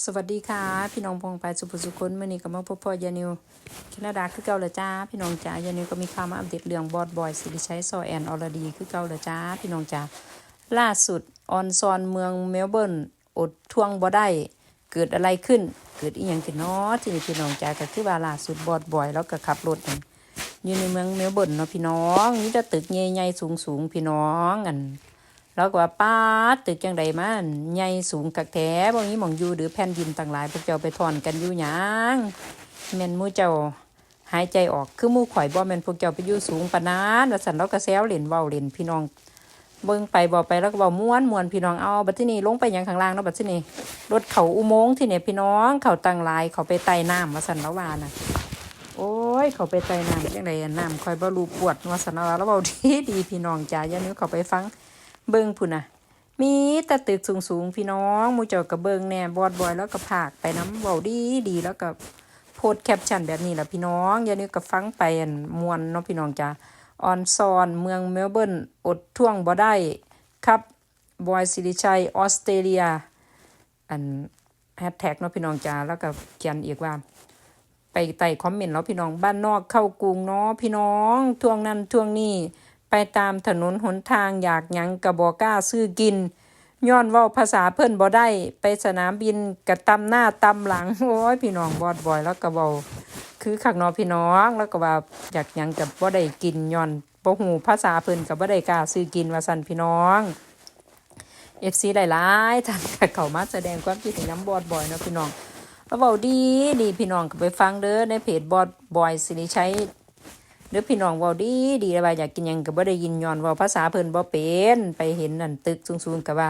สวัสดีค่ะ พี่น้องพงไปสุภสุคนเมื่อนี้ก็มาพบพ่อยานิวแคนาดาคือเก่าเลยจ้า พี่น้องจ๋ายานิวก็มีข่าวมาอัปเดตเรื่องบอดบอยสิริชัยซอแอนออรดีคือเก่าเลยจ้า พี่น้องจ๋าล่าสุดออนซอนเมืองเมลเบิร์นอดทวงบ่ได้เกิดอะไรขึ้น เกิดอีหยังขึ้นเนาะที่นี่พี่น้องจ๋าก็คือว่าล่าสุดบอดบอยแล้วก็ขับรถอยู่ในเมืองเมลเบิร์นเนาะพี่น้องมีแต่ตึกใหญ่ๆสูงๆพี่น้องอัน แล้วก็ว่าป้าตึกจังใดมันใหญ่สูงกักแท้บ่มีหมองอยู่หรือแผ่นดินต่างหลายพวกเจ้าไปถอนกันอยู่หยังแม่นมู่เจ้าหายใจออกคือมู่ข่อยบ่แม่นพวกเจ้าไปอยู่สูงปานนั้นว่าซั่นเราก็แซวเล่นเว้าเล่นพี่น้องเบิ่งไปบ่ไปแล้วก็เว้าม่วนมวนพี่น้องเอาบัดที่นี้ลงไปยังข้างล่างเนาะบัดที่นี้รถเขาอุโมงค์ที่เนี่ยพี่น้องเขาตั้งหลายเขาไปไต่น้ำว่าซั่นแล้ววาน่ะโอ้ยเขาไปไต่น้ำจังไดน้ำคอยบ่รู้ปวดว่าซั่นแล้วาแล้วเว้าดีดีพี่น้องจ้าอย่านึกเขาไปฟัง เบิ่งพุ่นน่ะ มีแต่ตึกสูงสูงๆพี่น้องมูเจ้ากับเบิ่งแน่บอดบอยแล้วก็ผากไปน้ำเบาดีดีแล้วก็โพสต์แคปชั่นแบบนี้แหละพี่น้องอย่านึกกับฟังไปอันมวนเนาะพี่น้องจ้าออนซอนเมืองเมลเบิร์นอดท่วงบ่ได้ครับบอยสิริชัยออสเตรเลีย อันแฮชแท็กเนาะพี่น้องจ้าแล้วก็เขียนอีกว่า ไปไต่คอมเมนต์แล้วพี่น้องบ้านนอกเข้ากรุงเนาะพี่น้องท่วงนั้นท่วงนี้ ไปตามถนนหนทางอยากหยังกระบอกล้าซื้อกิน ย้อนว้าภาษาเพิ่นบ่ได้ไปสนามบินกระตำหน้าตำหลังโอ้ยพี่น้องบอดบ่อยแล้วก็เว้าคือคักนาะพี่น้องแล้วก็ว่าอยากหยังกับบ่ได้กินย้อนบ่ฮู้ภาษาเพิ่นก็บ่ได้กล้าซื้อกินว่าซั่นพี่น้อง FC หลายๆท่านเข้ามาแสดงความคิดเห็นน้ำบอดบ่อยนะพี่น้องแล้วเบาดีดีพี่น้องก็ไปฟังเด้อในเพจบอดบอยสิริชัย เด้อพี่น้องเบาดีดีแล้วว่าอยากกินยังก็บ่ได้ยินย้อนว่าภาษาเพิ่นบ่เป็นไปเห็นนั่นตึกสูงๆก็ว่า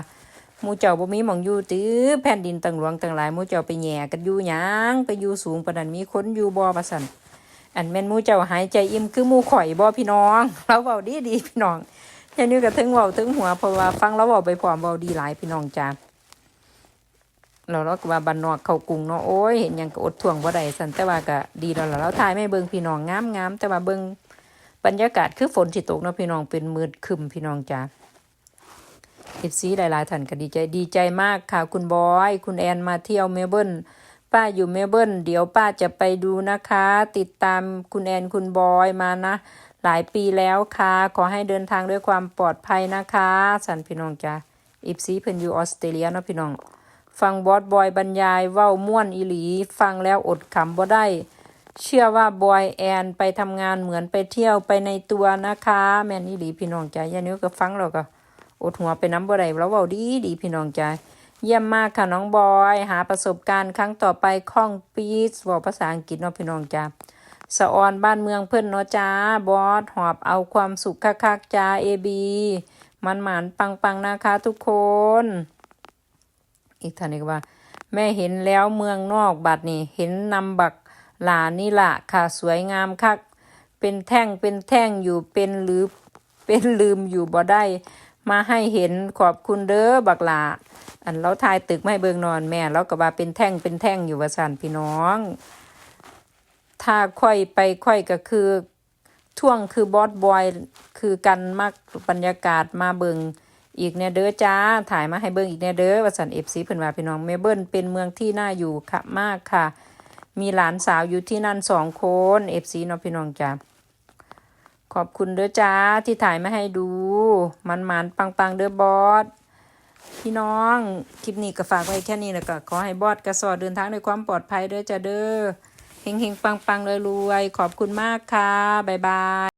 มูเจ้าบ่มีหม่องอยู่ตื้อแผ่นดินต่างหลวงต่างหลายมูเจ้าไปแหย่กันอยู่หยังไปอยู่สูงปานนั้นมีคนอยู่บ่ว่าซั่นอันแม่นมูเจ้าหายใจอิ่มคือมูข่อยบ่พี่น้องเราเว้าดีดีพี่น้องอย่านี้ก็ถึงเว้าถึงหัวเพราะว่าฟังแล้วเว้าไปพร้อมเว้าดีหลายพี่น้องจ้า เราเราก็ว่าบ้านนอกเข้ากรุงเนาะโอ้ยเห็นยังก็อดทวงบ่ได้สันแต่ว่าก็ดีแล้วล่ะเราถ่ายไม่เบิ่งพี่น้องงามงามแต่ว่าเบิ่งบรรยากาศคือฝนสิตกเนาะพี่น้องเป็นมืดคึมพี่น้องจ้าเอฟซีหลายๆท่านก็ดีใจดีใจมากค่ะคุณบอย คุณแอนมาเที่ยวเมลเบิร์นป้าอยู่เมลเบิร์นเดี๋ยวป้าจะไปดูนะคะ ติดตามคุณแอนคุณบอยมานะ หลายปีแล้วค่ะ ขอให้เดินทางด้วยความปลอดภัยนะคะ สันพี่น้องจ้าเอฟซีเพิ่นอยู่ออสเตรเลียเนาะพี่น้อง ฟังบอสบอยบรรยายเว้าม่วนอีหลี ฟังแล้วอดขำบ่ได้ เชื่อว่าบอยแอนไปทำงานเหมือนไปเที่ยวไปในตัวนะคะ แม่นอีหลีพี่น้องจ้าย่านิ้วก็ฟังแล้วก็อดหัวไปน้ำบ่ได้แล้วเว้าดีดีพี่น้องใจเยี่ยมมากค่ะน้องบอยหาประสบการณ์ครั้งต่อไปคล่องปีสเว้าภาษาอังกฤษเนาะพี่น้องจ้าสะออนบ้านเมืองเพิ่อนเนาะจ้าบอสหอบเอาความสุขคักๆจ้าเอบีมันหมานปังๆนะคะทุกคน อีกท่านนี้ก็ว่า แม่เห็นแล้วเมืองนอกบัดนี่เห็นนำบักหลานี่ละค่ะสวยงามคักเป็นแท่งเป็นแท่งอยู่เป็นหรือเป็นลืมอยู่บ่ได้ มาให้เห็นขอบคุณเด้อบักหลาอันเราทายตึกไม่เบิงนอนแม่เราก็ว่าเป็นแท่งเป็นแท่งอยู่ว่าสันพี่น้อง ถ้าค่อยไปค่อยก็คือท่วงคือบอสบอยคือกันมากบรรยากาศมาเบิง อีกเนี่ยเด้อจ้า ถ่ายมาให้เบิ่งอีกเนี่ยเด้อว่าสันเอฟซีเพิ่นว่าพี่น้องเมเบิลเป็นเมืองที่น่าอยู่ค่ะมากค่ะ มีหลานสาวอยู่ที่นั่นสองคนเอฟซีเนาะพี่น้องจ้าขอบคุณเด้อจ้าที่ถ่ายมาให้ดู มันมันๆปังๆเด้อบอสพี่น้องคลิปนี้ก็ฝากไว้แค่นี้แล้วก็ขอให้บอสกระสอดเดินทางด้วยความปลอดภัยเด้อจ้าเด้อเฮงๆปังๆเลยรวยๆขอบคุณมากค่ะบ๊ายบาย